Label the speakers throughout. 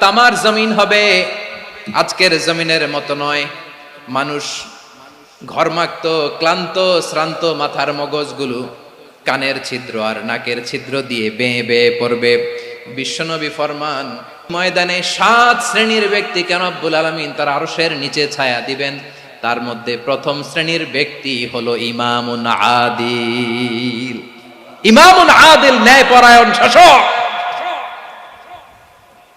Speaker 1: তামার জমিন হবে। আজকের জমিনের মতো নয়। মানুষ ঘরমাক্ত, ক্লান্ত, শ্রান্ত মাথার মগজগুলো কানের ছিদ্র আর নাকের ছিদ্র দিয়ে বেয়ে বেয়ে পড়বে। বিশ্বনবী ফরমান, ময়দানে সাত শ্রেণির ব্যক্তি কেন আব্বুল আলমিন তার আরশের নিচে ছায়া দিবেন? তার মধ্যে প্রথম শ্রেণির ব্যক্তি হলো ইমামুন আদিল। ইমামুন আদিল ন্যায় পরায়ণ শাসক।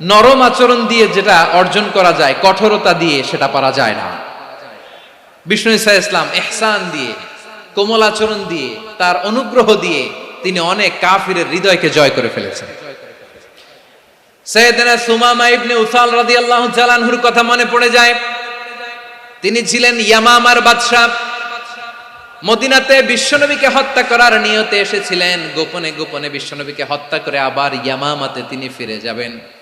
Speaker 1: নরম আচরণ দিয়ে যেটা অর্জন করা যায়, কঠোরতা দিয়ে সেটা পারা যায় না। বিষ্ণু ইসা ইসলাম এহসান দিয়ে, কোমল আচরণ দিয়ে, তার অনুগ্রহ দিয়ে তিনি অনেক কাফিরের হৃদয়কে জয় করে ফেলেছেন। সৈয়দনা সুমামা ইবনে উসাল রাদিয়াল্লাহু তাআলা আনহুর কথা মনে পড়ে যায়। তিনি ছিলেন ইয়ামামার বাদশা মদিনাতে বিশ্বনবীকে হত্যা করার নিয়তে এসেছিলেন। গোপনে গোপনে বিশ্বনবীকে হত্যা করে আবার ইয়ামামাতে তিনি ফিরে যাবেন।